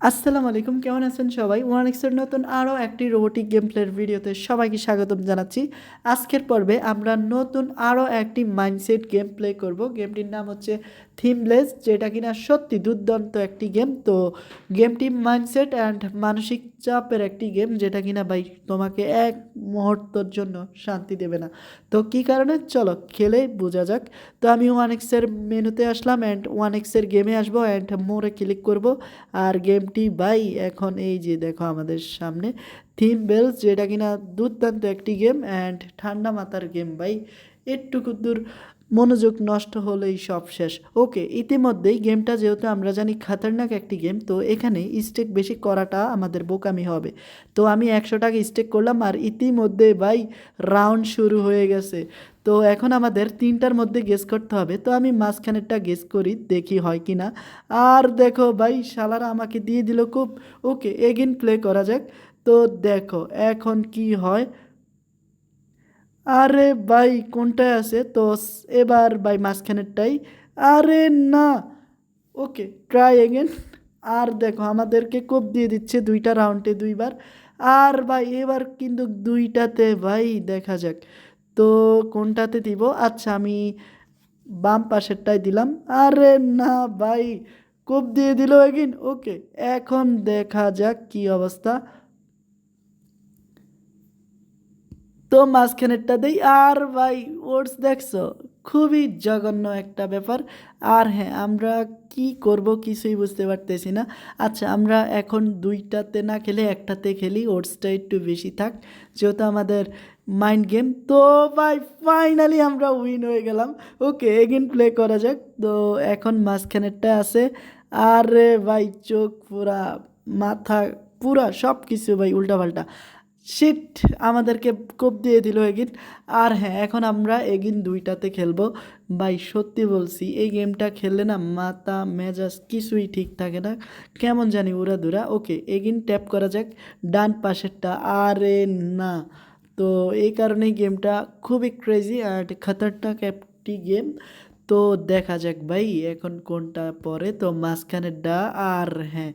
আসসালামু আলাইকুম, কেমন আছেন সবাই? ওয়ান এক্সের নতুন আরও একটি রোবোটিক গেম প্লের ভিডিওতে সবাইকে স্বাগতম জানাচ্ছি। আজকের পর্বে আমরা নতুন আরও একটি মাইন্ডসেট গেম প্লে করব। গেমটির নাম হচ্ছে থিমলেস, যেটা কিনা সত্যি দুর্দান্ত একটি গেম। তো গেমটি মাইন্ডসেট অ্যান্ড মানসিক চাপের একটি গেম, যেটা কিনা ভাই তোমাকে এক মুহূর্তর জন্য শান্তি দেবে না। তো কী কারণে? চলো খেলে, বোঝা যাক। তো আমি ওয়ান এক্সের মেনুতে আসলাম অ্যান্ড ওয়ান এক্সের গেমে আসব অ্যান্ড মোড়ে ক্লিক করব। আর গেমটি ভাই এখন এই যে দেখো আমাদের সামনে। থিম বেলস যেটা কিনা দুর্দান্ত একটি গেম অ্যান্ড ঠান্ডা মাথার গেম ভাই। একটুকু দূর মনোযোগ নষ্ট হলেই সব শেষ। ওকে, ইতিমধ্যেই গেমটা যেহেতু আমরা জানি খাতারনাক একটি গেম, তো এখানে স্টেক বেশি করাটা আমাদের বোকামি হবে। তো আমি একশো টাকা স্টেক করলাম আর ইতিমধ্যে ভাই রাউন্ড শুরু হয়ে গেছে। তো এখন আমাদের তিনটার মধ্যে গেস করতে হবে। তো আমি মাঝখানেরটা গেস করি, দেখি হয় কি না আর দেখো ভাই, শালারা আমাকে দিয়ে দিল খুব। ওকে এগেন প্লে করা যাক। তো দেখো, এখন কি হয়? আরে ভাই কোনটায় আছে? তো এবার ভাই মাঝখানেরটাই। আরে না। ওকে ট্রাই এগেন আর দেখো, আমাদেরকে কোপ দিয়ে দিচ্ছে দুইটা রাউন্ডে দুইবার। আর ভাই, এবার কিন্তু দুইটাতে ভাই, দেখা যাক। তো কোনটাতে দিব? আচ্ছা আমি বাম পাশেরটাই দিলাম। আরে না ভাই, কোপ দিয়ে দিল এগিন ওকে, এখন দেখা যাক কি অবস্থা। তো মাঝখানেরটা দেই। আর ভাই ওটস দেখছ? খুবই জঘন্য একটা ব্যাপার। আর হ্যাঁ আমরা কি করব কিছুই বুঝতে পারতেছি না। আচ্ছা আমরা এখন দুইটাতে না খেলে একটাতে খেলি ওটসটা একটু বেশি থাক, যেহেতু আমাদের মাইন্ড গেম তো ভাই ফাইনালি আমরা উইন হয়ে গেলাম। ওকে এগেন প্লে করা যাক। তো এখন মাঝখানেরটা আছে। আরে ভাই, চোখ পুরা, মাথা পুরা সব কিছু ভাই উল্টাপাল্টা। শিট আমাদেরকে কোপ দিয়ে দিল এগিন। আর হ্যাঁ এখন আমরা এগিন দুইটাতে খেলব। ভাই, সত্যি বলছি, এই গেমটা খেললে না মাথা, মেজাজ কিছুই ঠিক থাকে না। কেমন জানি উড়া দুরা। ওকে, এগিন ট্যাপ করা যাক। ডান পাশেরটা। আরে না। তো এই কারণেই গেমটা খুবই ক্রেজি আর খতরনাক একটি গেম। তো দেখা যাক ভাই, এখন কোনটা পরে। তো মাঝখানেরটা আর হ্যাঁ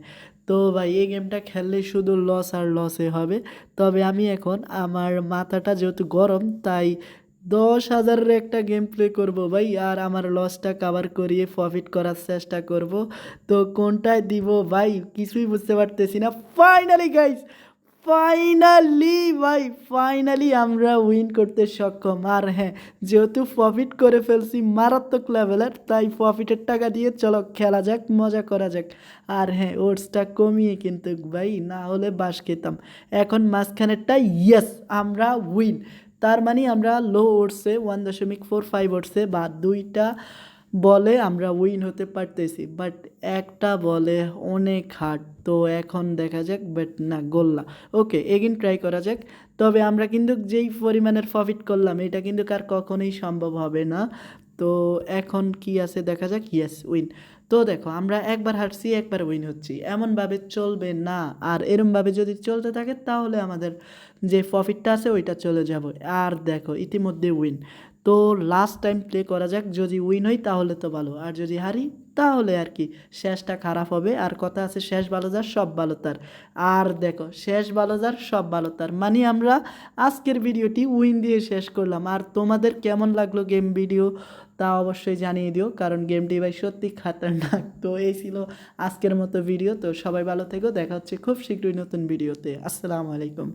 তো ভাই, এই গেমটা খেললে শুধু লস আর লসে হবে। তবে আমি এখন আমার মাথাটা যেহেতু গরম, তাই দশ হাজারের একটা গেম প্লে করব ভাই, আর আমার লসটা কাভার করিয়ে প্রফিট করার চেষ্টা করব। তো কোনটায় দিব ভাই, কিছুই বুঝতে পারতেছি না। ফাইনালি গাইস ফাইনালি ভাই ফাইনালি আমরা উইন করতে সক্ষম। আর হ্যাঁ যেহেতু প্রফিট করে ফেলছি মারাত্মক লেভেলের তাই প্রফিটের টাকা দিয়ে চলো খেলা যাক, মজা করা যাক। আর হ্যাঁ ওটসটা কমিয়ে কিন্তু ভাই, না হলে বাস খেতাম। এখন মাঝখানেরটা ইয়েস আমরা উইন তার মানে আমরা লো ওটসে ওয়ান দশমিক ফোর ফাইভ ওটসে বা দুইটা বলে আমরা উইন হতে পারতেছি বাট একটা বলে অনেক হার্ড তো এখন দেখা যাক বাট না গোল্লা ওকে এগিন ট্রাই করা যাক। তবে আমরা কিন্তু যেই পরিমাণের প্রফিট করলাম, এটা কিন্তু কার কখনোই সম্ভব হবে না। তো এখন কি আছে দেখা যাক ইয়েস উইন তো দেখো, আমরা একবার হারছি, একবার উইন হচ্ছি। এমনভাবে চলবে না, আর এরমভাবে যদি চলতে থাকে, তাহলে আমাদের যে প্রফিটটা আছে, ওইটা চলে যাব। আর দেখো, ইতিমধ্যে উইন তো লাস্ট টাইম প্লে করা যাক। যদি উইন হই তাহলে তো ভালো। আর যদি হারি, তাহলে আর কি। শেষটা খারাপ হবে। আর কথা আছে, শেষ ভালো যার, সব ভালো তার। আর দেখো, শেষ ভালো যার, সব ভালো তার। মানে আমরা আজকের ভিডিওটি উইন দিয়ে শেষ করলাম। আর তোমাদের কেমন লাগল গেম ভিডিও তা অবশ্যই জানিয়ে দিও। কারণ গেমটি ভাই সত্যি খাতারনাক। তো এই ছিল আজকের মতো ভিডিও তো সবাই ভালো থেকো। দেখা হচ্ছে খুব শীঘ্রই নতুন ভিডিওতে আসসালামু আলাইকুম।